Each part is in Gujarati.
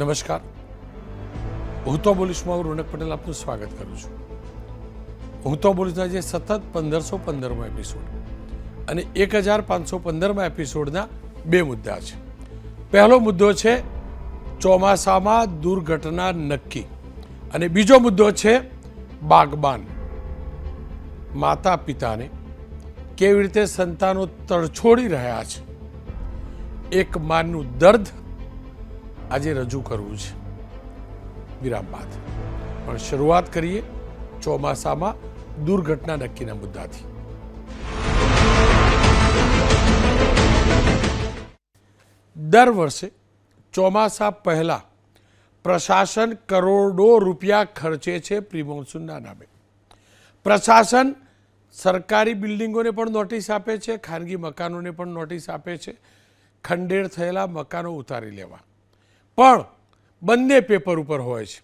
નમસ્કાર. હું તો બોલીશમાં હું રોનક પટેલ, આપનું સ્વાગત કરું છું. હું તો બોલીશના જે સતત પંદરસો પંદરમો એપિસોડ અને એક હજાર પાંચસો પંદરમા એપિસોડના બે મુદ્દા છે. પહેલો મુદ્દો છે ચોમાસામાં દુર્ઘટના નક્કી અને બીજો મુદ્દો છે બાગબાન. માતા પિતાને કેવી રીતે સંતાનો તડછોડી રહ્યા છે? એક માનનું દર્દ આજે રજૂ કરવું છે. વિરામ બાદ. પણ શરૂઆત કરીએ ચોમાસામાં દુર્ઘટના નક્કીના મુદ્દાથી. દર વર્ષે ચોમાસા પહેલા પ્રશાસન કરોડો રૂપિયા ખર્ચે છે પ્રી મોન્સૂનના નામે. પ્રશાસન સરકારી બિલ્ડિંગોને પણ નોટિસ આપે છે, ખાનગી મકાનોને પણ નોટિસ આપે છે. ખંડેર થયેલા મકાનો ઉતારી લેવા. પણ બંને પેપર ઉપર હોય છે.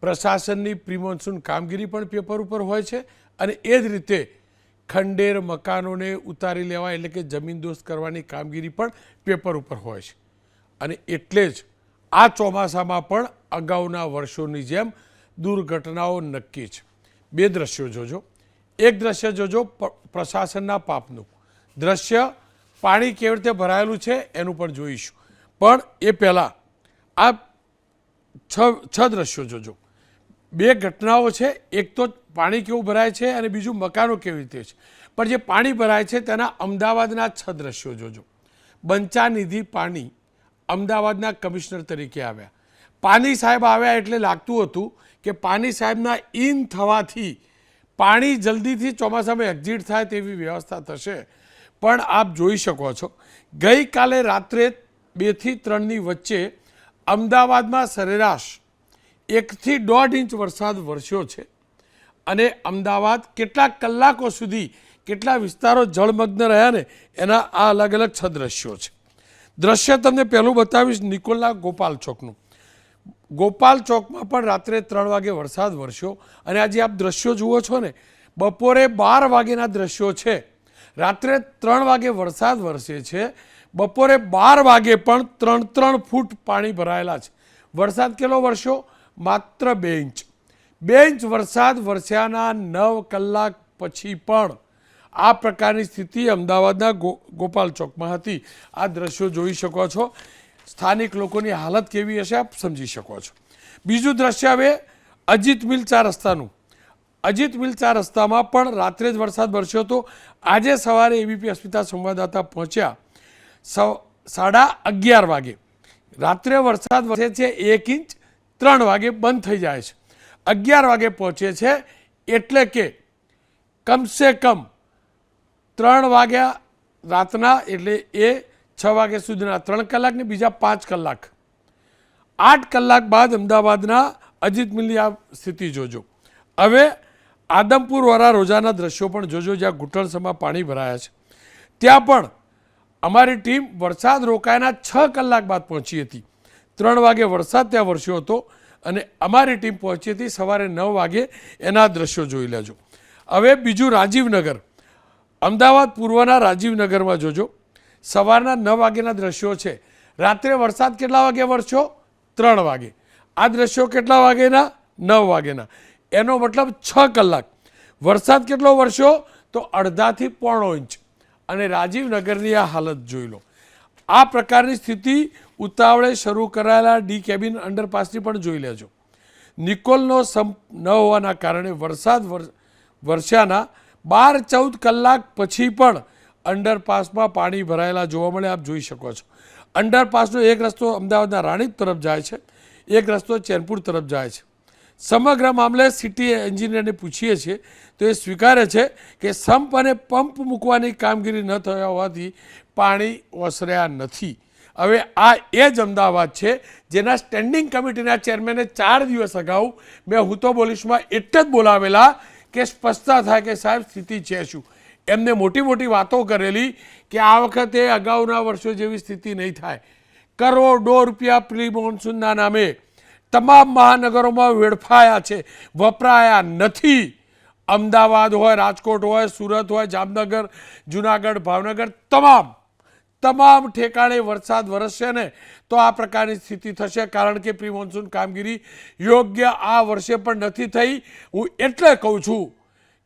પ્રશાસનની પ્રિમોન્સૂન કામગીરી પણ પેપર ઉપર હોય છે અને એ જ રીતે ખંડેર મકાનોને ઉતારી લેવા એટલે કે જમીન દોસ્ત કરવાની કામગીરી પણ પેપર ઉપર હોય છે. અને એટલે જ આ ચોમાસામાં પણ અગાઉના વર્ષોની જેમ દુર્ઘટનાઓ નક્કી છે. બે દ્રશ્યો જોજો. એક દ્રશ્ય જોજો પ્રશાસનના પાપનું. દ્રશ્ય પાણી કેવી રીતે ભરાયેલું છે એનું પણ જોઈશું. પણ એ પહેલાં આ છ છ દ્રશ્યો જોજો. બે ઘટનાઓ છે, એક તો પાણી કેવું ભરાય છે અને બીજું મકાનો કેવી રીતે છે. પણ જે પાણી ભરાય છે તેના અમદાવાદના છ દ્રશ્યો જોજો. બંચાનિધિ પાણી અમદાવાદના કમિશનર તરીકે આવ્યા. પાની સાહેબ આવ્યા એટલે લાગતું હતું કે પાની સાહેબના ઇન થવાથી પાણી જલ્દીથી ચોમાસામાં એક્ઝિટ થાય તેવી વ્યવસ્થા થશે. પણ આપ જોઈ શકો છો. ગઈકાલે રાત્રે બેથી ત્રણની વચ્ચે અમદાવાદમાં સરેરાશ એકથી દોઢ ઇંચ વરસાદ વરસ્યો છે અને અમદાવાદ કેટલાક કલાકો સુધી કેટલા વિસ્તારો જળમગ્ન રહ્યા ને એના આ અલગ અલગ છ દ્રશ્યો છે. દ્રશ્ય તમને પહેલું બતાવીશ નિકોલા ગોપાલ ચોકનું. ગોપાલ ચોકમાં પણ રાત્રે ત્રણ વાગે વરસાદ વરસ્યો અને આજે આપ દ્રશ્યો જુઓ છો ને, બપોરે બાર વાગ્યાના દ્રશ્યો છે. રાત્રે ત્રણ વાગે વરસાદ વરસે છે બપોરે બાર વાગે પણ ત્રણ ત્રણ ફૂટ પાણી ભરાયેલા છે. વરસાદ કેટલો વરસ્યો? માત્ર બે ઇંચ. બે ઇંચ વરસાદ વરસ્યાના નવ કલાક પછી પણ આ પ્રકારની સ્થિતિ અમદાવાદના ગોપાલ ચોકમાં હતી. આ દ્રશ્યો જોઈ શકો છો. સ્થાનિક લોકોની હાલત કેવી હશે આપ સમજી શકો છો. બીજું દ્રશ્ય હવે અજીત મિલ ચાર રસ્તાનું. અજીત મિલ ચાર રસ્તામાં પણ રાત્રે જ વરસાદ વરસ્યો હતો. આજે સવારે એબીપી અસ્મિતા સંવાદદાતા પહોંચ્યા. સાડા અગિયાર વાગે. રાત્રે વરસાદ વરસે છે એક ઇંચ, ત્રણ વાગે બંધ થઈ જાય છે. અગિયાર વાગે પહોંચે છે એટલે કે કમસે કમ ત્રણ વાગ્યા રાતના એટલે એ છ વાગ્યા સુધીના ત્રણ કલાકને બીજા પાંચ કલાક. આઠ કલાક બાદ અમદાવાદના અજીત મિલની આ સ્થિતિ જોજો. હવે આદમપુર વાળા રોજાના દ્રશ્યો પણ જોજો જ્યાં ઘૂંટણસમાં પાણી ભરાયા છે. ત્યાં પણ અમારી ટીમ વરસાદ રોકાયાના છ કલાક બાદ પહોંચી હતી. ત્રણ વાગે વરસાદ ત્યાં વરસ્યો હતો અને અમારી ટીમ પહોંચી હતી સવારે નવ વાગે એના દ્રશ્યો જોઈ લેજો. હવે બીજું રાજીવનગર. અમદાવાદ પૂર્વના રાજીવનગરમાં જોજો. સવારના નવ વાગ્યાના દ્રશ્યો છે. રાત્રે વરસાદ કેટલા વાગે વરસ્યો? ત્રણ વાગે. આ દ્રશ્યો કેટલા વાગેના? નવ વાગેના. એનો મતલબ છ કલાક. વરસાદ કેટલો વરસ્યો? તો અડધાથી પોણો ઇંચ. અને રાજીવનગરની આ હાલત જોઈ લો. આ પ્રકારની સ્થિતિ ઉતાવળે શરૂ કરાયેલા ડી કેબિન અંડરપાસની પણ જોઈ લેજો. નિકોલનો સંપ ન હોવાના કારણે વરસાદ વર- વરસ્યાના બાર ચૌદ કલાક પછી પણ અંડરપાસમાં પાણી ભરાયેલા જોવા મળે, આપ જોઈ શકો છો. અંડરપાસનો એક રસ્તો અમદાવાદના રાણીપ તરફ જાય છે, એક રસ્તો ચેનપુર તરફ જાય છે. સમગ્ર મામલે સિટી એન્જિનિયરને પૂછીએ છીએ, તો એ સ્વીકારે છે કે સંપ અને પંપ મૂકવાની કામગીરી ન થયા હોવાથી પાણી ઓસર્યા નથી. હવે આ એ જ અમદાવાદ છે, જેના સ્ટેન્ડિંગ કમિટીના ચેરમેને ચાર દિવસ અગાઉ મેં હું તો બોલીશમાં એટલે જ બોલાવેલા કે સ્પષ્ટતા થાય કે સાહેબ સ્થિતિ છે શું. એમને મોટી મોટી વાતો કરેલી કે આ વખતે અગાઉના વર્ષો જેવી સ્થિતિ નહીં થાય. કરોડો રૂપિયા પ્રી મોન્સૂનના નામે તમામ મહાનગરોમાં વેડફાયા છે, વપરાયા નથી. અમદાવાદ હોય, રાજકોટ હોય, સુરત હોય, જામનગર, જુનાગઢ, ભાવનગર, તમામ તમામ ઠેકાણે વરસાદ વરસશે ને તો આ પ્રકારની સ્થિતિ થશે. કારણ કે પ્રી મોન્સૂન કામગીરી યોગ્ય આ વર્ષે પણ નથી થઈ. હું એટલે કહું છું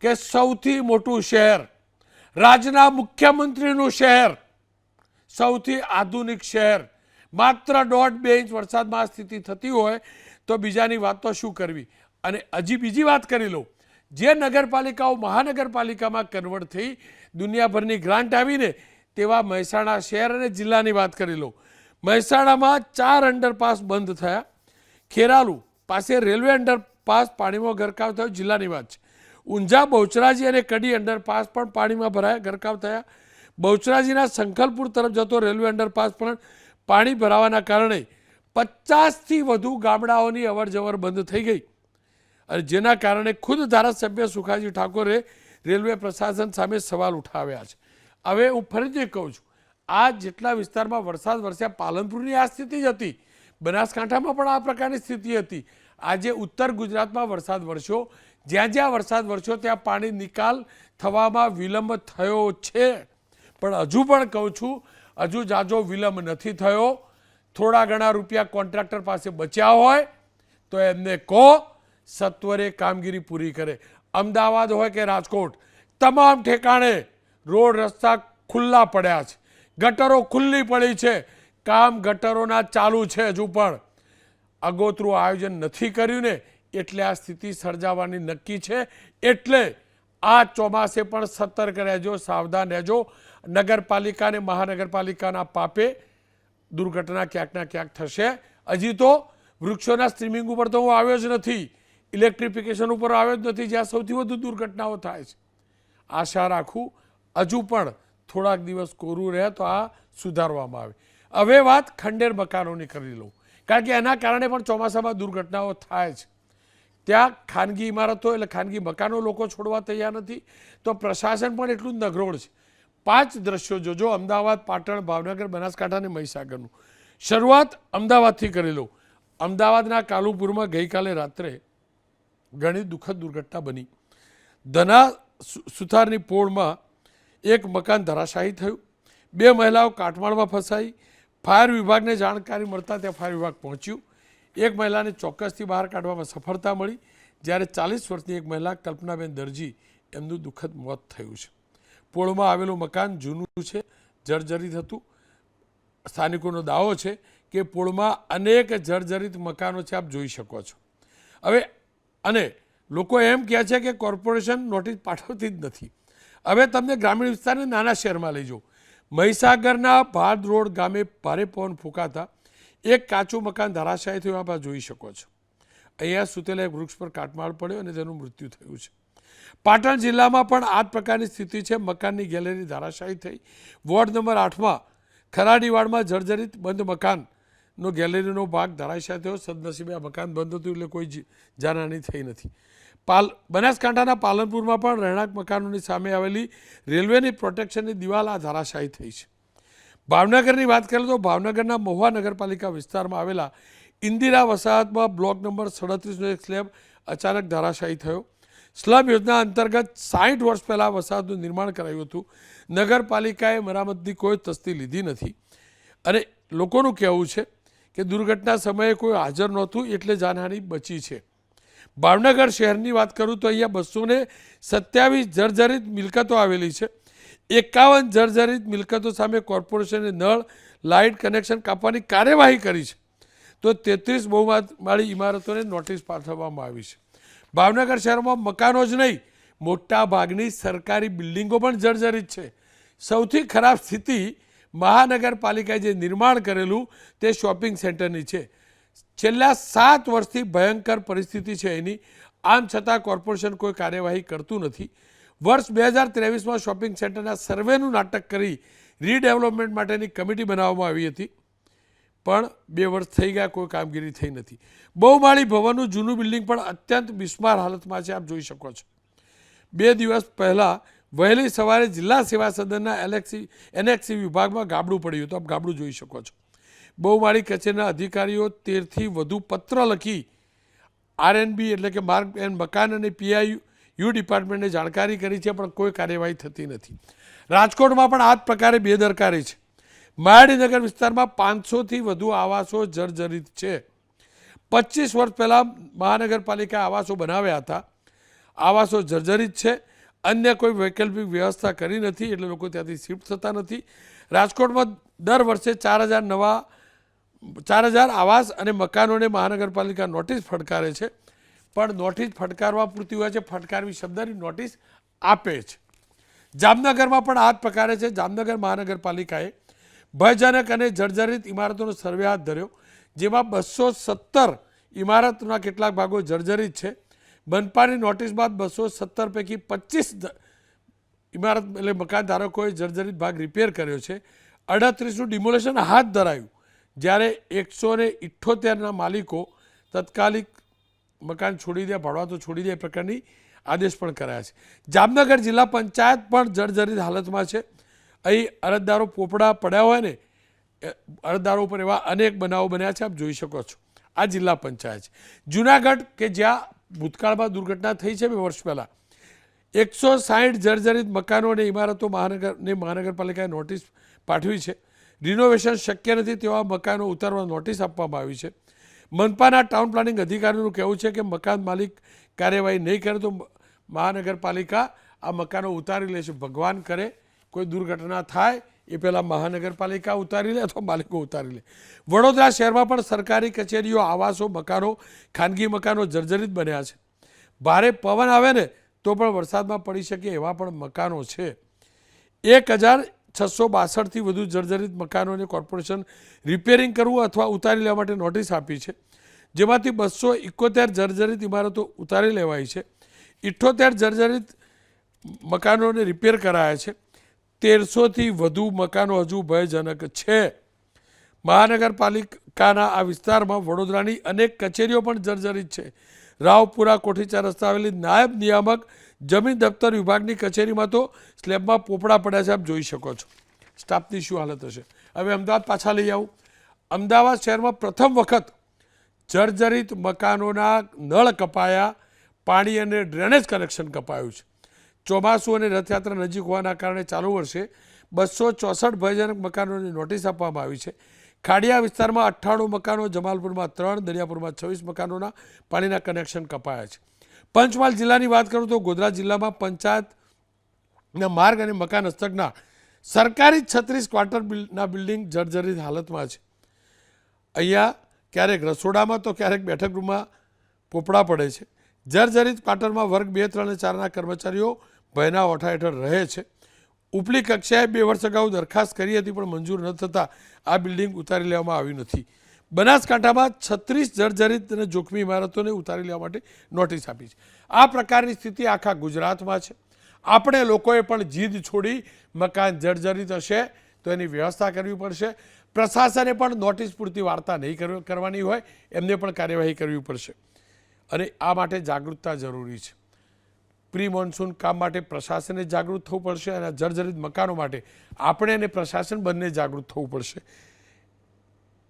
કે સૌથી મોટું શહેર રાજ્યના મુખ્યમંત્રીનું શહેર, સૌથી આધુનિક શહેર માત્ર દોઢ બે ઇંચ વરસાદમાં સ્થિતિ થતી હોય તો બીજાની વાત તો શું કરવી? અને હજી બીજી વાત કરી લઉં. જે નગરપાલિકાઓ મહાનગરપાલિકામાં કન્વર્ટ થઈ દુનિયાભરની ગ્રાન્ટ આવીને તેવા મહેસાણા શહેર અને જિલ્લાની વાત કરી લઉં. મહેસાણામાં ચાર અંડરપાસ બંધ થયા. ખેરાલુ પાસે રેલવે અંડરપાસ પાણીમાં ગરકાવ થયો, જિલ્લાની વાત છે. ઊંઝા બહુચરાજી અને કડી અંડરપાસ પણ પાણીમાં ભરાયા, ગરકાવ થયા. બહુચરાજીના સંખલપુર તરફ જતો રેલવે અંડરપાસ પણ પાણી ભરાવાના કારણે પચાસથી વધુ ગામડાઓની અવરજવર બંધ થઈ ગઈ. અને જેના કારણે ખુદ ધારાસભ્ય સુખાજી ઠાકોરે રેલવે પ્રશાસન સામે સવાલ ઉઠાવ્યા છે. હવે હું ફરીથી કહું છું, આ જેટલા વિસ્તારમાં વરસાદ વરસ્યા પાલનપુરની આ સ્થિતિ જ હતી. બનાસકાંઠામાં પણ આ પ્રકારની સ્થિતિ હતી. આજે ઉત્તર ગુજરાતમાં વરસાદ વરસ્યો. જ્યાં જ્યાં વરસાદ વરસ્યો, ત્યાં પાણી નિકાલ થવામાં વિલંબ થયો છે. પણ હજુ પણ કહું છું હજુ જાજો વિલંબ નથી થયો. થોડા ઘણા રૂપિયા કોન્ટ્રાક્ટર પાસે બચ્યા હોય તો એમને કહો, સત્વરે કામગીરી પૂરી કરે. અમદાવાદ હોય કે રાજકોટ, તમામ ઠેકાણે રોડ રસ્તા ખુલ્લા પડ્યા છે. ગટરો ખુલ્લી પડી છે. કામ ગટરોના ચાલુ છે હજુ પણ. અગોતરું આયોજન નથી કર્યું ને એટલે આ સ્થિતિ સર્જાવાની નક્કી છે. એટલે આ ચોમાસે પણ સતર્ક રહેજો, સાવધાન રહેજો. નગરપાલિકા અને મહાનગરપાલિકાના પાપે દુર્ઘટના ક્યાંકના ક્યાંક થશે. હજી તો વૃક્ષોના સ્ટ્રીમિંગ ઉપર તો હું આવ્યો જ નથી. ઇલેક્ટ્રિફિકેશન ઉપર આવ્યો જ નથી, જ્યાં સૌથી વધુ દુર્ઘટનાઓ થાય છે. આશા રાખું, હજુ પણ થોડાક દિવસ કોરું રહે તો આ સુધારવામાં આવે. હવે વાત ખંડેર મકાનોની કરી લઉં. કારણ કે એના કારણે પણ ચોમાસામાં દુર્ઘટનાઓ થાય છે. ત્યાં ખાનગી ઇમારતો એટલે ખાનગી મકાનો લોકો છોડવા તૈયાર નથી. તો પ્રશાસન પણ એટલું જ નગરોળ છે. પાંચ દ્રશ્યો જોજો. અમદાવાદ, પાટણ, ભાવનગર, બનાસકાંઠા અને મહીસાગરનું. શરૂઆત અમદાવાદથી કરી લઉં અમદાવાદના કાલુપુરમાં ગઈકાલે રાત્રે ઘણી દુઃખદ દુર્ઘટના બની. ધના સુથારની પોળમાં એક મકાન ધરાશાયી થયું. બે મહિલાઓ કાટમાળમાં ફસાઈ. ફાયર વિભાગને જાણકારી મળતા ત્યાં ફાયર વિભાગ પહોંચ્યું. એક મહિલાને ચોક્કસથી બહાર કાઢવામાં સફળતા મળી. જ્યારે ચાલીસ વર્ષની એક મહિલા કલ્પનાબેન દરજી એમનું દુઃખદ મોત થયું છે. પોળમાં આવેલું મકાન જૂનું છે, જર્જરિત હતું. સ્થાનિકોનો દાવો છે કે પોળમાં અનેક જર્જરિત મકાનો છે, આપ જોઈ શકો છો. હવે, અને લોકો એમ કહે છે કે કોર્પોરેશન નોટિસ પાઠવતી જ નથી. હવે તમને ગ્રામીણ વિસ્તારને નાના શહેરમાં લઈ જાઓ. મહીસાગરના ભાદ રોડ ગામે ભારે પવન ફૂંકાતા એક કાચું મકાન ધરાશાયી થયું, આપ જોઈ શકો છો. અહીંયા સુતેલા એક વૃક્ષ પર કાટમાળ પડ્યો અને તેનું મૃત્યુ થયું છે. પાટણ જિલ્લામાં પણ આ જ પ્રકારની સ્થિતિ છે. મકાનની ગેલેરી ધરાશાયી થઈ. વોર્ડ નંબર આઠમાં ખરાડીવાડમાં જર્જરિત બંધ મકાનનો ગેલેરીનો ભાગ ધરાશાય થયો. સદનસીબે આ મકાન બંધ હતું એટલે કોઈ જાનહાની થઈ નથી. પાલ બનાસકાંઠાના પાલનપુરમાં પણ રહેણાંક મકાનોની સામે આવેલી રેલવેની પ્રોટેક્શનની દિવાલ આ ધરાશાયી થઈ છે. ભાવનગરની વાત કરીએ તો ભાવનગરના મહુવા નગરપાલિકા વિસ્તારમાં આવેલા ઇન્દિરા વસાહતમાં બ્લોક નંબર સડત્રીસનો એક સ્લેબ અચાનક ધરાશાયી થયો. સ્લબ યોજના અંતર્ગત સાઠ વર્ષ પહેલાં વસાહતનું નિર્માણ કરાયું હતું. નગરપાલિકાએ મરામતની કોઈ તસ્તી લીધી નથી. અને લોકોનું કહેવું છે કે દુર્ઘટના સમયે કોઈ હાજર નહોતું એટલે જાનહાનિ બચી છે. ભાવનગર શહેરની વાત કરું તો અહીંયા બસો ને સત્યાવીસ જર્જરિત મિલકતો આવેલી છે. એકાવન જર્જરિત મિલકતો સામે કોર્પોરેશને નળ, લાઇટ કનેક્શન કાપવાની કાર્યવાહી કરી છે. તો તેત્રીસ બહુમાળી ઇમારતોને નોટિસ પાઠવવામાં આવી છે. ભાવનગર શહેરમાં મકાનો જ નહીં, મોટા ભાગની સરકારી બિલ્ડિંગો પણ જર્જરિત છે. સૌથી ખરાબ સ્થિતિ મહાનગરપાલિકાએ જે નિર્માણ કરેલું તે શોપિંગ સેન્ટરની છે. છેલ્લા સાત વર્ષથી ભયંકર પરિસ્થિતિ છે એની. આમ છતાં કોર્પોરેશન કોઈ કાર્યવાહી કરતું નથી. વર્ષ બે હજાર ત્રેવીસમાં શોપિંગ સેન્ટરના સર્વેનું નાટક કરી રીડેવલપમેન્ટ માટેની કમિટી બનાવવામાં આવી હતી. પણ બે વર્ષ થઈ ગયા, કોઈ કામગીરી થઈ નથી. બહુમાળી ભવનનું જૂનું બિલ્ડિંગ પણ અત્યંત બિસ્માર હાલતમાં છે, આપ જોઈ શકો છો. બે દિવસ પહેલાં વહેલી સવારે જિલ્લા સેવા સદનના એલેક્સી એનએક્સી વિભાગમાં ગાબડું પડ્યું હતું. આપ ગાબડું જોઈ શકો છો. બહુમાળી કચેરીના અધિકારીઓ તેરથી વધુ પત્ર લખી આરએનબી એટલે કે માર્ગ એન્ડ મકાન અને પીઆઈ યુ ડિપાર્ટમેન્ટને જાણકારી કરી છે, પણ કોઈ કાર્યવાહી થતી નથી. રાજકોટમાં પણ આ જ પ્રકારે બેદરકારી છે. માયાડીનગર વિસ્તારમાં પાંચસોથી વધુ આવાસો જર્જરિત છે. પચીસ વર્ષ પહેલાં મહાનગરપાલિકાએ આવાસો બનાવ્યા હતા. આવાસો જર્જરિત છે. અન્ય કોઈ વૈકલ્પિક વ્યવસ્થા કરી નથી, એટલે લોકો ત્યાંથી શિફ્ટ થતા નથી. રાજકોટમાં દર વર્ષે ચાર હજાર નવા, ચાર હજાર આવાસ અને મકાનોને મહાનગરપાલિકા નોટિસ ફટકારે છે. પણ નોટિસ ફટકારવા પૂરતી હોય છે, ફટકારવી શબ્દની નોટિસ આપે છે. જામનગરમાં પણ આ જ પ્રકારે છે. જામનગર મહાનગરપાલિકાએ ભયજનક અને જર્જરિત ઇમારતોનો સર્વે હાથ ધર્યો, જેમાં બસો સત્તર ઇમારતના કેટલાક ભાગો જર્જરિત છે. બનપાની નોટિસ બાદ બસો સત્તર પૈકી પચીસ ઇમારત એટલે મકાન ધારકોએ જર્જરિત ભાગ રિપેર કર્યો છે. અડત્રીસનું ડિમોલેશન હાથ ધરાયું. જ્યારે એકસો ને ઇઠ્ઠોતેરના માલિકો તત્કાલિક મકાન છોડી દે, ભાડવા તો છોડી દે એ પ્રકારની આદેશ પણ કરાયા છે. જામનગર જિલ્લા પંચાયત પણ જર્જરિત હાલતમાં છે. અહીં અરજદારો પોપડા પડ્યા હોય ને અરજદારો ઉપર એવા અનેક બનાવો બન્યા છે, આપ જોઈ શકો છો. આ જિલ્લા પંચાયત જુનાગઢ કે જ્યાં ભૂતકાળમાં દુર્ઘટના થઈ છે બે વર્ષ પહેલાં, એકસો સાહીઠ જર્જરિત મકાનો અને ઇમારતો મહાનગરને મહાનગરપાલિકાએ નોટિસ પાઠવી છે. રિનોવેશન શક્ય નથી તેવા મકાનો ઉતારવા નોટિસ આપવામાં આવી છે. મનપાના ટાઉન પ્લાનિંગ અધિકારીનું કહેવું છે કે મકાન માલિક કાર્યવાહી નહીં કરે તો મહાનગરપાલિકા આ મકાનો ઉતારી લેશે. ભગવાન કરે કોઈ દુર્ઘટના થાય, એ પહેલાં મહાનગરપાલિકા ઉતારી લે અથવા માલિકો ઉતારી લે. વડોદરા શહેરમાં પણ સરકારી કચેરીઓ, આવાસો, મકાનો, ખાનગી મકાનો જર્જરિત બન્યા છે. ભારે પવન આવે ને, તો પણ વરસાદમાં પડી શકે એવા પણ મકાનો છે. એક હજાર છસો બાસઠથી વધુ જર્જરિત મકાનોને કોર્પોરેશન રિપેરિંગ કરવું અથવા ઉતારી લેવા માટે નોટિસ આપી છે. જેમાંથી બસો ઇકોતેર જર્જરિત ઇમારતો ઉતારી લેવાઈ છે. ઇઠ્ઠોતેર જર્જરિત મકાનોને રિપેર કરાયા છે. તેરસોથી વધુ મકાનો હજુ ભયજનક છે. મહાનગરપાલિકાના આ વિસ્તારમાં વડોદરાની અનેક કચેરીઓ પણ જર્જરિત છે. રાવપુરા કોઠીચા રસ્તા આવેલી નાયબ નિયામક જમીન દફતર વિભાગની કચેરીમાં તો સ્લેબમાં પોપડા પડ્યા છે, આપ જોઈ શકો છો. સ્ટાફની શું હાલત હશે? હવે અમદાવાદ પાછા લઈ આવું. અમદાવાદ શહેરમાં પ્રથમ વખત જર્જરિત મકાનોના નળ કપાયા, પાણી અને ડ્રેનેજ કનેક્શન કપાયું છે. ચોમાસું અને રથયાત્રા નજીક હોવાના કારણે ચાલુ વર્ષે બસો ચોસઠ ભયજનક મકાનોની નોટિસ આપવામાં આવી છે. ખાડિયા વિસ્તારમાં અઠ્ઠાણું મકાનો, જમાલપુરમાં ત્રણ, દરિયાપુરમાં છવ્વીસ મકાનોના પાણીના કનેક્શન કપાયા છે. પંચમહાલ જિલ્લાની વાત કરું તો ગોધરા જિલ્લામાં પંચાયતના માર્ગ અને મકાન હસ્તકના સરકારી છત્રીસ ક્વાર્ટર બિલ- બિલ્ડિંગ જર્જરિત હાલતમાં છે. અહીંયા ક્યારેક રસોડામાં તો ક્યારેક બેઠક રૂમમાં પોપડા પડે છે. જર્જરિત ક્વાર્ટરમાં વર્ગ બે, ત્રણ અને ચારના કર્મચારીઓ ભયના ઓઠા હેઠળ રહે છે. ઉપલી કક્ષાએ બે વર્ષ અગાઉ દરખાસ્ત કરી હતી, પણ મંજૂર ન થતાં આ બિલ્ડિંગ ઉતારી લેવામાં આવી નથી. બનાસકાંઠામાં છત્રીસ જર્જરિત અને જોખમી ઇમારતોને ઉતારી લેવા માટે નોટિસ આપી છે. આ પ્રકારની સ્થિતિ આખા ગુજરાતમાં છે. આપણે લોકોએ પણ જીદ છોડી મકાન જર્જરિત હશે તો એની વ્યવસ્થા કરવી પડશે. પ્રશાસને પણ નોટિસ પૂરતી વાર્તા નહીં કરવી- કરવાની હોય, એમને પણ કાર્યવાહી કરવી પડશે. અને આ માટે જાગૃતતા જરૂરી છે. પ્રી મોન્સૂન કામ માટે પ્રશાસને જાગૃત થવું પડશે અને જર્જરિત મકાનો માટે આપણે અને પ્રશાસન બંને જાગૃત થવું પડશે.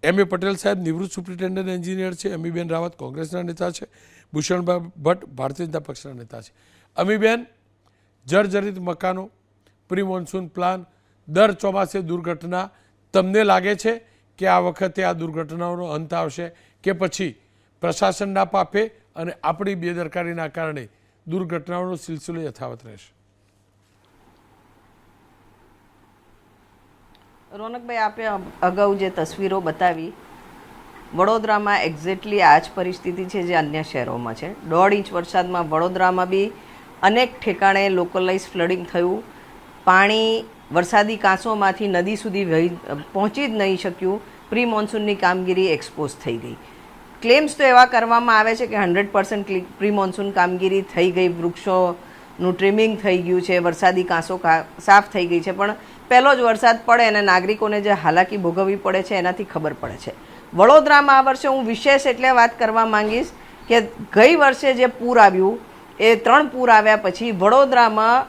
એમ. એ. પટેલ સાહેબ નિવૃત્ત સુપ્રિન્ટેન્ડન્ટ એન્જિનિયર છે. અમીબેન રાવત કોંગ્રેસના નેતા છે. ભૂષણભાઈ ભટ્ટ ભારતીય જનતા પક્ષના નેતા છે. અમીબેન, જર્જરિત મકાનો, પ્રી મોન્સૂન પ્લાન, દર ચોમાસે દુર્ઘટના. તમને લાગે છે કે આ વખતે આ દુર્ઘટનાઓનો અંત આવશે કે પછી? પ્રશાસનના પાપે અને આપણી બેદરકારીના કારણે દુર્ઘટનાઓનો સિલસિલો યથાવત રહેશે. રોનકભાઈ, આપે અગાઉ જે તસવીરો બતાવી, વડોદરામાં એક્ઝેક્ટલી આ જ પરિસ્થિતિ છે જે અન્ય શહેરોમાં છે. દોઢ ઇંચ વરસાદમાં વડોદરામાં બી અનેક ઠેકાણે લોકલાઇઝ ફ્લડિંગ થયું. પાણી વરસાદી કાંસોમાંથી નદી સુધી પહોંચી જ નહીં શક્યું. પ્રી મોન્સૂનની કામગીરી એક્સપોઝ થઈ ગઈ. ક્લેમ્સ તો એવા કરવામાં આવે છે કે હંડ્રેડ પર્સન્ટ પ્રી મોન્સૂન કામગીરી થઈ ગઈ, વૃક્ષોનું ટ્રીમિંગ થઈ ગયું છે, વરસાદી કાંસો સાફ થઈ ગઈ છે, પણ પહેલો જ વરસાદ પડે અને નાગરિકોને જે હાલાકી ભોગવવી પડે છે, એનાથી ખબર પડે છે. વડોદરામાં આ વર્ષે હું વિશેષ એટલે વાત કરવા માંગીશ કે ગઈ વર્ષે જે પૂર આવ્યું, એ ત્રણ પૂર આવ્યા પછી વડોદરામાં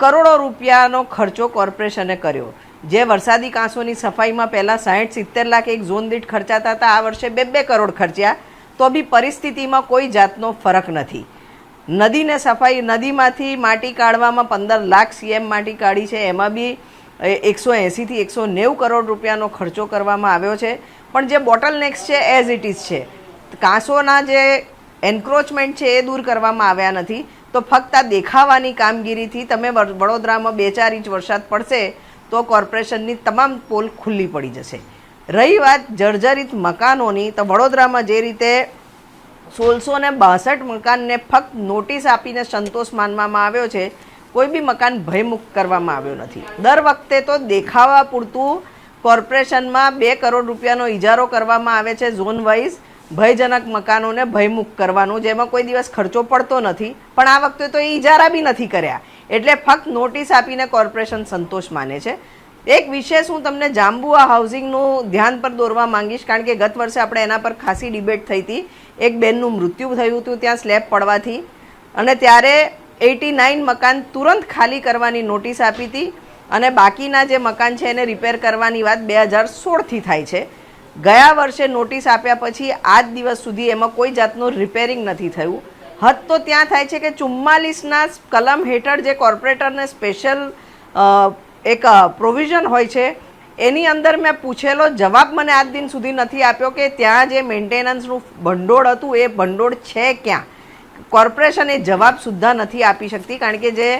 કરોડો રૂપિયાનો ખર્ચો કોર્પોરેશને કર્યો. જે વરસાદી કાંસોની સફાઈમાં પહેલાં સાહીઠ સિત્તેર લાખ એક ઝોન દીઠ ખર્ચાતા હતા, આ વર્ષે બે બે કરોડ ખર્ચ્યા. તો બી પરિસ્થિતિમાં કોઈ જાતનો ફરક નથી. નદીને સફાઈ, નદીમાંથી માટી કાઢવામાં પંદર લાખ સીએમ માટી કાઢી છે. એમાં બી એકસો એંસીથી એકસો નેવું કરોડ રૂપિયાનો ખર્ચો કરવામાં આવ્યો છે. પણ જે બોટલ નેક્સ છે એઝ ઇટ ઇઝ છે. કાંસોના જે એન્ક્રોચમેન્ટ છે, એ દૂર કરવામાં આવ્યા નથી. તો ફક્ત આ દેખાવાની કામગીરીથી તમે વડોદરામાં બે ચાર ઇંચ વરસાદ પડશે તો કોર્પોરેશનની તમામ પોલ ખુલ્લી પડી જશે. રહી વાત જર્જરિત મકાનોની, તો વડોદરામાં જે રીતે સોળસો ને બાસઠ મકાનને ફક્ત નોટિસ આપીને સંતોષ માનવામાં આવ્યો છે, કોઈ બી મકાન ભયમુક્ત કરવામાં આવ્યો નથી. દર વખતે તો દેખાવા પૂરતું કોર્પોરેશનમાં બે કરોડ રૂપિયાનો ઇજારો કરવામાં આવે છે ઝોન વાઇઝ, ભયજનક મકાનોને ભયમુક્ત કરવાનું, જેમાં કોઈ દિવસ ખર્ચો પડતો નથી, પણ આ વખતે તો એ ઇજારા બી નથી કર્યા. એટલે ફક્ત નોટિસ આપીને કોર્પોરેશન સંતોષ માને છે. એક વિશેષ હું તમને જાંબુઆ હાઉસિંગનું ધ્યાન પર દોરવા માંગીશ, કારણ કે ગત વર્ષે આપણે એના પર ખાસી ડિબેટ થઈ હતી. એક બેનનું મૃત્યુ થયું હતું ત્યાં સ્લેબ પડવાથી. અને ત્યારે એટી નાઇન મકાન તુરંત ખાલી કરવાની નોટિસ આપી હતી. અને બાકીના જે મકાન છે એને રિપેર કરવાની વાત બે હજાર સોળથી થાય છે. ગયા વર્ષે નોટિસ આપ્યા પછી આજ દિવસ સુધી એમાં કોઈ જાતનું રિપેરિંગ નથી થયું. હદ તો ત્યાં થાય છે કે ચુમ્માલીસના કલમ હેઠળ જે કોર્પોરેટરને સ્પેશિયલ એક પ્રોવિઝન હોય છે, એની અંદર મેં પૂછેલો જવાબ મને આજ દિન સુધી નથી આપ્યો કે ત્યાં જે મેન્ટેનન્સનું ભંડોળ હતું, એ ભંડોળ છે ક્યાં? કોર્પોરેશન એ જવાબ સુદ્ધા નથી આપી શકતી, કારણ કે જે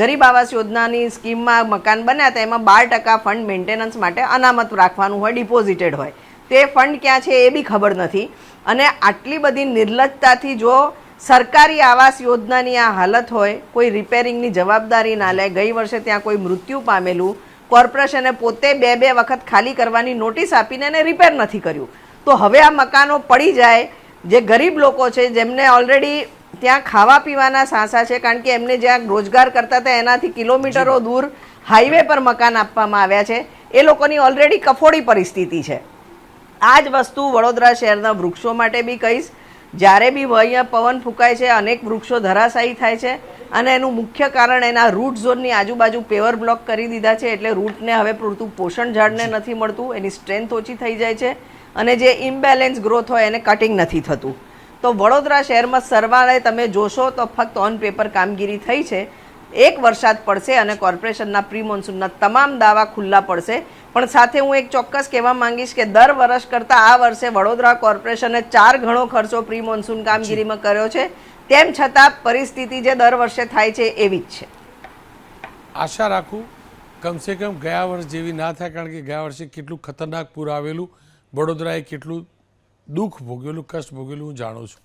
ગરીબ આવાસ યોજનાની સ્કીમમાં મકાન બન્યા હતા, એમાં બાર ટકા ફંડ મેન્ટેનન્સ માટે અનામત રાખવાનું હોય, ડિપોઝિટેડ હોય. તે ફંડ ક્યાં છે એ બી ખબર નથી. અને આટલી બધી નિર્લજ્જતાથી જો સરકારી આવાસ યોજનાની આ હાલત હોય કોઈ રિપેરિંગની જવાબદારી ના લે ગઈ વર્ષે ત્યાં કોઈ મૃત્યુ પામેલું કોર્પોરેશને પોતે બે બે વખત ખાલી કરવાની નોટિસ આપીને એને રિપેર નથી કર્યું. તો હવે આ મકાનો પડી જાય જે ગરીબ લોકો છે જેમને ઓલરેડી ત્યાં ખાવા પીવાના સાંસા છે કારણ કે એમને જ્યાં રોજગાર કરતા હતા એનાથી કિલોમીટરો દૂર હાઈવે પર મકાન આપવામાં આવ્યા છે. એ લોકોની ઓલરેડી કફોડી પરિસ્થિતિ છે. આ જ વસ્તુ વડોદરા શહેરના વૃક્ષો માટે બી કહીશ. જ્યારે બી અહીંયા પવન ફૂંકાય છે, અનેક વૃક્ષો ધરાશાયી થાય છે અને એનું મુખ્ય કારણ એના રૂટ ઝોનની આજુબાજુ પેવર બ્લોક કરી દીધા છે એટલે રૂટને હવે પૂરતું પોષણ ઝાડને નથી મળતું, એની સ્ટ્રેન્થ ઓછી થઈ જાય છે અને જે ઇમ્બેલેન્સ ગ્રોથ હોય એને કટિંગ નથી થતું. તો વડોદરા શહેરમાં સરવાળે તમે જોશો તો ફક્ત ઓન પેપર કામગીરી થઈ છે એક વરસાદ પડશે અને કોર્પોરેશનના પ્રી મોન્સૂનના તમામ દાવા ખુલ્લા પડશે. પણ સાથે હું એક ચોક્કસ કહેવા માંગીશ કે દર વર્ષ કરતાં આ વર્ષે વડોદરા કોર્પોરેશને ચાર ગણો ખર્ચો પ્રી મોન્સૂન કામગીરીમાં કર્યો છે. તેમ છતાં પરિસ્થિતિ જે દર વર્ષે થાય છે એવી જ છે. આશા રાખું કમસે કમ ગયા વર્ષ જેવી ના થાય, કારણ કે ગયા વર્ષે કેટલું ખતરનાક પૂર આવેલું, વડોદરાએ કેટલું દુઃખ ભોગવેલું, કષ્ટ ભોગવેલું હું જાણું છું.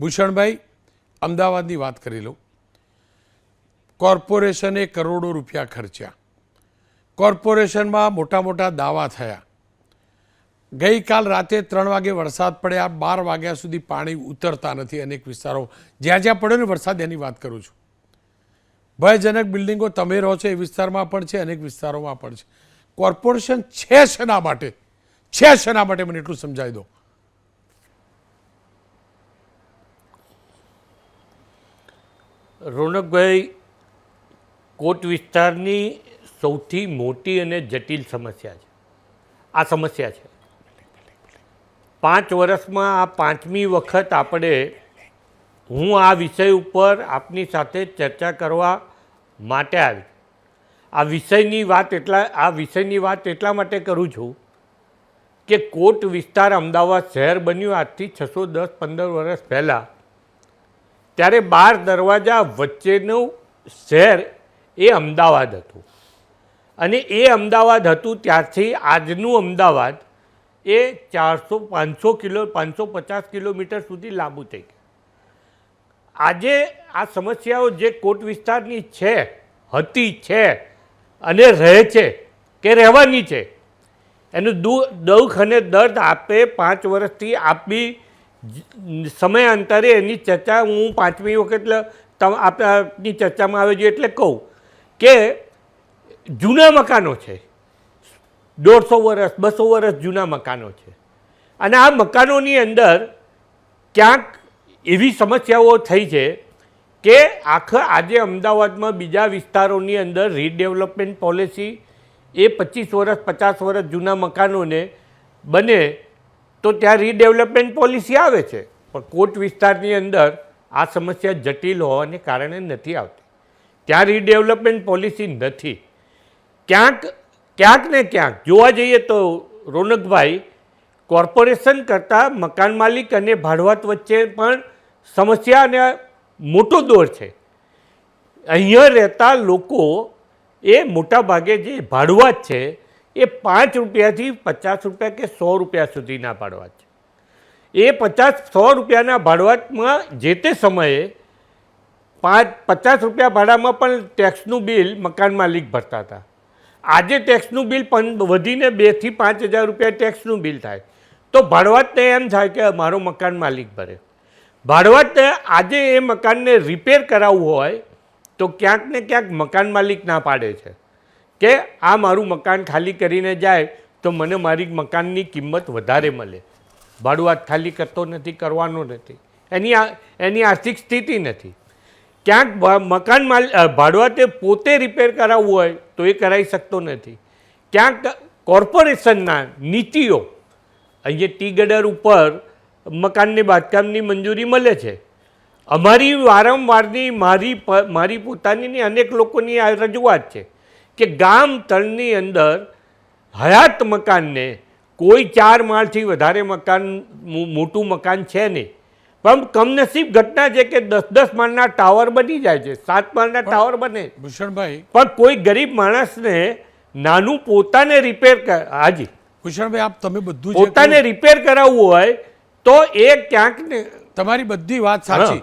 ભૂષણભાઈ, અમદાવાદની વાત કરી લઉં. કોર્પોરેશને કરોડો રૂપિયા ખર્ચ્યા. કોર્પોરેશનમાં મોટા મોટા દાવા થયા. ગઈકાલ રાતે ત્રણ વાગે વરસાદ પડ્યા, બાર વાગ્યા સુધી પાણી ઉતરતા નથી અનેક વિસ્તારો. જ્યાં જ્યાં પડ્યો ને વરસાદ એની વાત કરું છું. ભયજનક બિલ્ડિંગો તમે રહો છો એ વિસ્તારમાં પણ છે, અનેક વિસ્તારોમાં પણ છે. કોર્પોરેશન છે શેના માટે? છે શેના માટે મને એટલું સમજાવી દો. રોનકભાઈ કોટ વિસ્તારની સૌથી મોટી અને જટિલ સમસ્યા છે. આ સમસ્યા છે. પાંચ વર્ષમાં આ પાંચમી વખત આપણે હું આ વિષય ઉપર આપની સાથે ચર્ચા કરવા માટે આવી. આ વિષયની વાત એટલા, આ વિષયની વાત એટલા માટે કરું છું કે કોટ વિસ્તાર અમદાવાદ શહેર બન્યું આજથી છસો દસ પંદર વર્ષ પહેલાં. ત્યારે બાર દરવાજા વચ્ચેનું શહેર એ અમદાવાદ હતું. અને એ અમદાવાદ હતું ત્યારથી આજનું અમદાવાદ એ ચારસો, પાંચસો કિલો, પાંચસો પચાસ કિલોમીટર સુધી લાંબુ થઈ ગયું. આજે આ સમસ્યાઓ જે કોટ વિસ્તારની છે, હતી છે અને રહે છે કે રહેવાની છે, એનું દુ, દુઃખ અને દર્દ આપે પાંચ વર્ષથી આપી સમયાંતરે એની ચર્ચા હું પાંચમી વખત આપની ચર્ચામાં આવે છે એટલે કહું કે જૂના મકાનો છે. દોઢસો વર્ષ, બસો વર્ષ જૂના મકાનો છે. અને આ મકાનોની અંદર ક્યાંક એવી સમસ્યાઓ થઈ છે કે આખા આજે અમદાવાદમાં બીજા વિસ્તારોની અંદર રીડેવલપમેન્ટ પોલિસી એ પચીસ વર્ષ, પચાસ વર્ષ જૂના મકાનોને બને તો ત્યાં રીડેવલપમેન્ટ પોલિસી આવે છે. પણ કોટ વિસ્તારની અંદર આ સમસ્યા જટિલ હોવાને કારણે નથી આવતી. ત્યાં રીડેવલપમેન્ટ પોલિસી નથી. ક્યાંક ક્યાંક ને ક્યાંક જોવા જઈએ તો રોનકભાઈ કોર્પોરેશન કરતાં મકાન માલિક અને ભાડવાત વચ્ચે પણ સમસ્યા અને મોટો દોર છે. અહીંયા રહેતા લોકો એ મોટા ભાગે જે ભાડવાત છે, એ પાંચ રૂપિયાથી પચાસ રૂપિયા કે સો રૂપિયા સુધીના ભાડવાત છે. એ પચાસ, સો રૂપિયાના ભાડવાતમાં જે તે સમયે પાંચ પચાસ રૂપિયા ભાડામાં પણ ટેક્સનું બિલ મકાન માલિક ભરતા હતા. આજે ટેક્સનું બિલ પણ વધીને બેથી પાંચ હજાર રૂપિયા ટેક્સનું બિલ થાય. તો ભાડવાતને એમ થાય કે મારો મકાન માલિક ભરે. ભાડવાતને આજે એ મકાનને રિપેર કરાવવું હોય, તો ક્યાંક ને ક્યાંક મકાન માલિક ના પાડે છે. કે આ મારું મકાન ખાલી કરીને જાય, તો મને મારી મકાનની કિંમત વધારે મળે. ભાડુઆત ખાલી કરતો નથી, કરવાનો નથી. એની એની આર્થિક સ્થિતિ નથી. ક્યાંક મકાન માલ ભાડવાતે પોતે રિપેર કરાવવું હોય તો એ કરાવી શકતો નથી. ક્યાંક કોર્પોરેશનના નીતિઓ, અહીંયા ટી ગડર ઉપર મકાનની બાંધકામની મંજૂરી મળે છે. અમારી વારંવારની મારી મારી પોતાની અનેક લોકોની આ રજૂઆત છે કે ગામ તળની અંદર હયાત મકાનને કોઈ ચાર માળથી વધારે મકાન મોટું મકાન છે નહીં. પણ કમનસીબ ઘટના છે કે દસ દસ માળના ટાવર બની જાય છે સાત માળના ટાવર બને. ભૂષણભાઈ. પણ કોઈ ગરીબ માણસને નાનું પોતાને રિપેર હાજી. ભૂષણભાઈ આપ તમે બધું પોતાને રિપેર કરાવવું હોય તો એ ક્યાંક ને તમારી બધી વાત સાચી.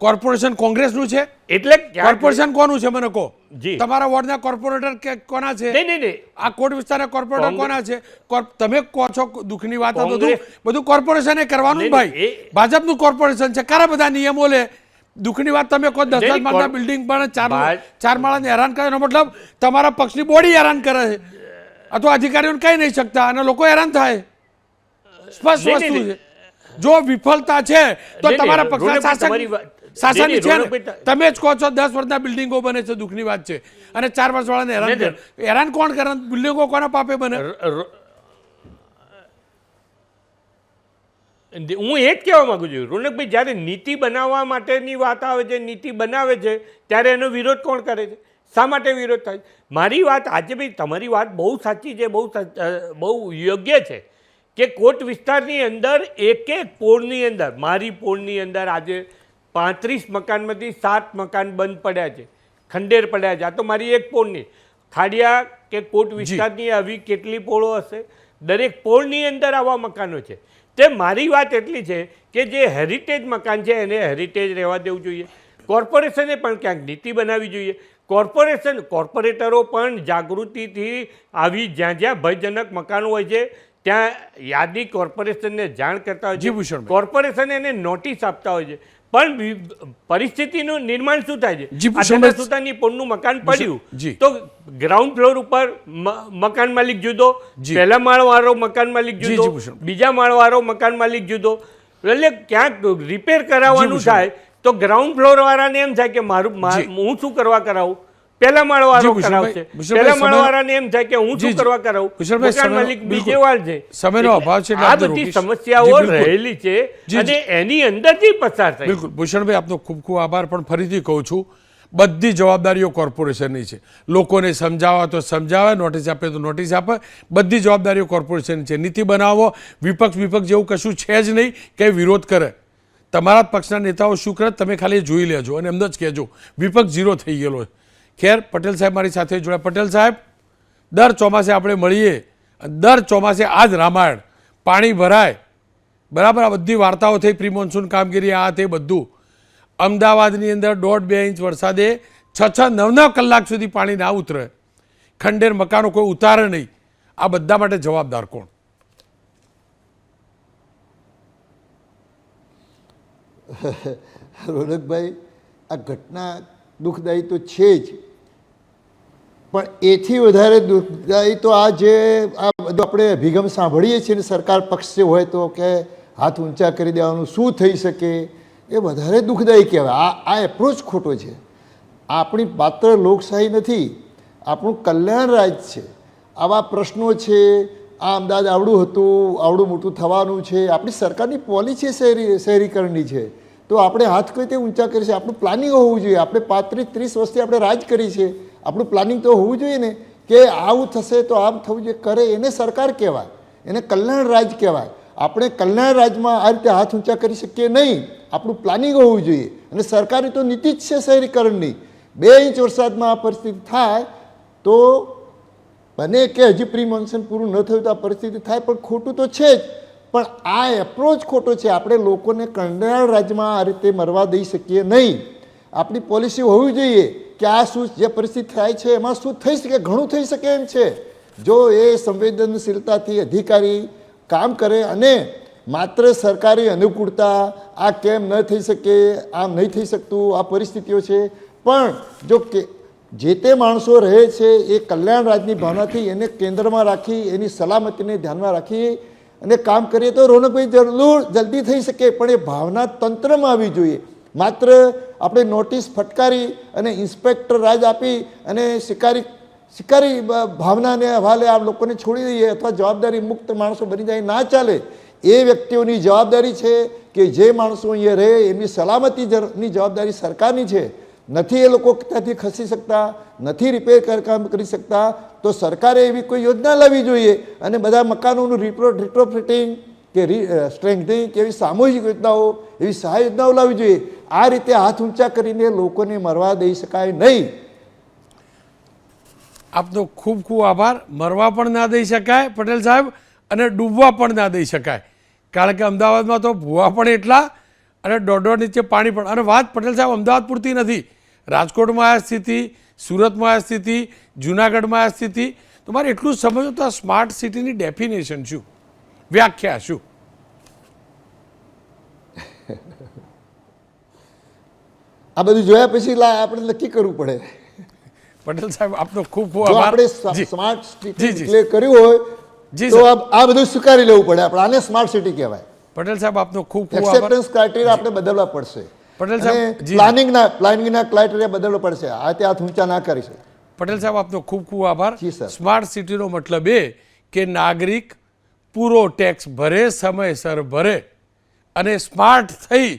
કોર્પોરેશન કોંગ્રેસનું છે? એટલે કોર્પોરેશન કોનું છે મને કહો? જી. તમારા વોર્ડના કોર્પોરેટર કે કોના છે? નહીં નહીં આ કોટ વિસ્તારના કોર્પોરેટર કોના છે? તમે કહો છો દુઃખની વાત બધું બધું કોર્પોરેશને કરવાનું ભાઈ. ભાજપનું કોર્પોરેશન છે. કારા બધા નિયમો લે? દુઃખની વાત તમે કહો દસ દસ માળના બિલ્ડિંગ પણ ચાર ચાર માળાને હેરાન કરે એનો મતલબ તમારા પક્ષની બોડી હેરાન કરે છે. અથવા અધિકારીઓને કહી નહીં શકતા અને લોકો હેરાન થાય. સ્પષ્ટ વસ્તુ છે. જો વિફળતા છે તો તમારા પક્ષના શાસક શાસન છે તમે જ કહો છો દસ વર્ષના બિલ્ડિંગો બને છે દુઃખની વાત છે. અને ચાર વર્ષ વાળાને હેરાન હેરાન કોણ કરે? બિલ્ડિંગો કોના પાપે બને? હું એ જ કહેવા માંગુ છું. રોનકભાઈ જ્યારે નીતિ બનાવવા માટેની વાત આવે છે નીતિ બનાવે છે ત્યારે એનો વિરોધ કોણ કરે છે? શા માટે વિરોધ થાય છે? મારી વાત આજે ભાઈ તમારી વાત બહુ સાચી છે બહુ બહુ યોગ્ય છે કે કોટ વિસ્તારની અંદર એક એક પોળની અંદર મારી પોળની અંદર આજે પાંત્રીસ મકાનમાંથી સાત મકાન બંધ પડ્યા છે. ખંડેર પડ્યા છે. આ તો મારી એક પોળની ખાડિયા કે કોટ વિસ્તારની આવી કેટલી પોળો હશે? દરેક પોળની અંદર આવા મકાનો છે. તે મારી વાત એટલી છે કે જે હેરિટેજ મકાન છે એને હેરિટેજ રહેવા દેવું જોઈએ. કોર્પોરેશને પણ ક્યાંક નીતિ બનાવવી જોઈએ. કોર્પોરેશન કોર્પોરેટરો પણ જાગૃતિથી આવી જ્યાં જ્યાં ભયજનક મકાનો હોય છે ત્યાં યાદી કોર્પોરેશનને જાણ કરતા હોય છે. કોર્પોરેશન એને નોટિસ આપતા હોય છે. પણ પરિસ્થિતિનું નિર્માણ શું થાય છે? જી, આ ભૂષણભાઈ. ધનસુ સુતાની પોળનું મકાન પડ્યું. તો ગ્રાઉન્ડ ફ્લોર ઉપર મકાન માલિક જુદો. પહેલા માળવાળો મકાન માલિક જુદો. બીજા માળવાળો મકાન માલિક જુદો. એટલે ક્યાંક રિપેર કરાવવાનું થાય તો ગ્રાઉન્ડ ફ્લોર વાળાને એમ થાય કે મારું મા- હું શું કરવા કરાવું? પહેલા માળ વાળો કરાવશે. પહેલા માળ એમ થાય કે હું શું કરવા કરાવું? ભૂષણભાઈ, મકાન માલિક. બીજે વાળ છે. સમયનો અભાવ છે આ બધી સમસ્યાઓ રહેલી છે અને એની અંદરથી પસાર થાય બિલકુલ. ભૂષણભાઈ આપનો ખૂબ ખૂબ આભાર. પણ ફરીથી કહું છું બધી જવાબદારીઓ કોર્પોરેશનની છે. લોકોને સમજાવવા તો સમજાવે નોટિસ આપે તો નોટિસ આપે. બધી જવાબદારીઓ કોર્પોરેશનની છે. નીતિ બનાવો. વિપક્ષ વિપક્ષ જેવું કશું છે જ નહીં કે વિરોધ કરે. તમારા પક્ષના નેતાઓ શું કરે? તમે ખાલી જોઈ લેજો અને એમ જ કહેજો. વિપક્ષ ઝીરો થઈ ગયેલો છે. ખેર, પટેલ સાહેબ મારી સાથે જોડાયા. પટેલ સાહેબ, દર ચોમાસે આપણે મળીએ દર ચોમાસે આ જ રામાયણ પાણી ભરાય. બરાબર, આ બધી વાર્તાઓ થઈ પ્રી મોન્સૂન કામગીરી, આ તે બધું. અમદાવાદની અંદર દોઢ બે ઇંચ વરસાદે છ છ નવ નવ કલાક સુધી પાણી ના ઉતરે. ખંડેર મકાનો કોઈ ઉતારે નહીં. આ બધા માટે જવાબદાર કોણ? રોનકભાઈ, આ ઘટના દુઃખદાયી તો છે જ. પણ એથી વધારે દુઃખદાયી તો આ જે આ બધું આપણે અભિગમ સાંભળીએ છીએ ને સરકાર પક્ષ જે હોય તો કે હાથ ઊંચા કરી દેવાનું શું થઈ શકે એ વધારે દુઃખદાયી કહેવાય. આ આ એપ્રોચ ખોટો છે. આપણી પાત્ર લોકશાહી નથી, આપણું કલ્યાણ રાજ છે. આવા પ્રશ્નો છે, આ અમદાવાદ આવડું હતું, આવડું મોટું થવાનું છે, આપણી સરકારની પોલિસી શહેરી, શહેરીકરણની છે. તો આપણે હાથ કઈ રીતે ઊંચા કરીશું આપણું પ્લાનિંગ હોવું જોઈએ. આપણે પાંત્રીસ, ત્રીસ વર્ષથી આપણે રાજ કરી છે. આપણું પ્લાનિંગ તો હોવું જોઈએ ને, કે આવું થશે તો આમ થવું જોઈએ. કરે એને સરકાર કહેવાય, એને કલ્યાણ રાજ કહેવાય. આપણે કલ્યાણ રાજમાં આ રીતે હાથ ઊંચા કરી શકીએ નહીં. આપણું પ્લાનિંગ હોવું જોઈએ. અને સરકારની તો નીતિ જ છે શહેરીકરણની. બે ઇંચ વરસાદમાં આ પરિસ્થિતિ થાય તો બને કે હજી પ્રી મોન્સન પૂરું ન થયું તો આ પરિસ્થિતિ થાય, પણ ખોટું તો છે જ. પણ આ એપ્રોચ ખોટો છે. આપણે લોકોને કલ્યાણ રાજ્યમાં આ રીતે મરવા દઈ શકીએ નહીં. આપણી પોલિસી હોવી જોઈએ. કે આ શું જે પરિસ્થિતિ થાય છે, એમાં શું થઈ શકે, ઘણું થઈ શકે એમ છે. જો એ સંવેદનશીલતાથી અધિકારી કામ કરે અને માત્ર સરકારી અનુકૂળતા આ કેમ ન થઈ શકે, આમ નહીં થઈ શકતું, આ પરિસ્થિતિઓ છે. પણ જો કે જે તે માણસો રહે છે, એ કલ્યાણ રાજની ભાવનાથી એને કેન્દ્રમાં રાખી, એની સલામતીને ધ્યાનમાં રાખી અને કામ કરીએ તો રોનકભાઈ જરૂર જલ્દી થઈ શકે, પણ એ ભાવના તંત્રમાં આવી જોઈએ. માત્ર આપણે નોટિસ ફટકારી અને ઇન્સ્પેક્ટર રાજ આપી અને શિકારી શિકારી ભાવનાને હવાલે આ લોકોને છોડી દઈએ અથવા જવાબદારી મુક્ત માણસો બની જાય ના ચાલે, એ વ્યક્તિઓની જવાબદારી છે કે જે માણસો અહીંયા રહે એમની સલામતી જર- જવાબદારી સરકારની છે. નથી એ લોકો ત્યાંથી ખસી શકતા, નથી રિપેર કામ કરી શકતા, તો સરકારે એવી કોઈ યોજના લાવવી જોઈએ અને બધા મકાનોનું રિપ્રો રિટ્રોફિટિંગ કે રી સ્ટ્રેન્થિંગ કે એવી સામૂહિક યોજનાઓ, એવી સહાય યોજનાઓ લાવવી જોઈએ. આ રીતે હાથ ઊંચા કરીને લોકોને મરવા દઈ શકાય નહીં. આપનો ખૂબ ખૂબ આભાર. મરવા પણ ના દઈ શકાય, પટેલ સાહેબ, અને ડૂબવા પણ ના દઈ શકાય. કારણ કે અમદાવાદમાં તો ભૂવા પણ એટલા અને દોઢ નીચે પાણી પણ. અને વાત પટેલ સાહેબ અમદાવાદ પૂરતી નથી. રાજકોટમાં આ સ્થિતિ, સુરતમાં આ સ્થિતિ, જુનાગઢમાં આ સ્થિતિ. તો મારે એટલું સમજો તો આ સ્માર્ટ સિટીની ડેફિનેશન શું? વ્યાખ્યા શું આ બધું જોયા પછી આપણે નક્કી કરવું પડે. પટેલ સાહેબ આપનો ખૂબ ખૂબ આભાર. આપણે સ્માર્ટ સિટી ડિક્લેર કર્યું હોય જી, તો આ બધું સ્વીકારી લેવું પડે આપણે. આને સ્માર્ટ સિટી કહેવાય. પટેલ સાહેબ આપનો ખૂબ ખૂબ આભાર. એક્સેપ્ટન્સ ક્રાઇટેરિયા આપણે બદલવા પડશે. પટેલ સાહેબ. પ્લાનિંગના પ્લાનિંગના ક્રાઇટેરિયા બદલવા પડશે. આ તે હાથ ઊંચા ના કરી શકે. પટેલ સાહેબ આપનો ખૂબ ખૂબ આભાર. સ્માર્ટ સિટીનો મતલબ એ કે નાગરિક પૂરો ટેક્સ ભરે, સમયસર ભરે અને સ્માર્ટ થઈ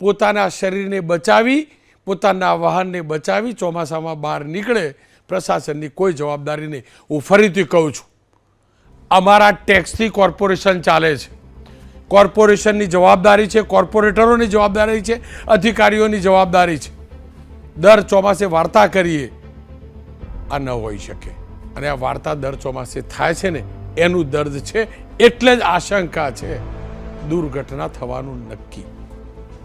પોતાના શરીરને બચાવી, પોતાના વાહનને બચાવી, ચોમાસામાં બહાર નીકળે પ્રશાસનની કોઈ જવાબદારી નહીં. હું ફરીથી કહું છું, અમારા ટેક્સથી કોર્પોરેશન ચાલે છે. કોર્પોરેશનની જવાબદારી છે, કોર્પોરેટરોની જવાબદારી છે, અધિકારીઓની જવાબદારી છે. દર ચોમાસે વાર્તા કરીએ, આ ન હોઈ શકે. અને આ વાર્તા દર ચોમાસે થાય છે ને, એનું દર્દ છે એટલે જ આશંકા છે. દુર્ઘટના થવાનું નક્કી.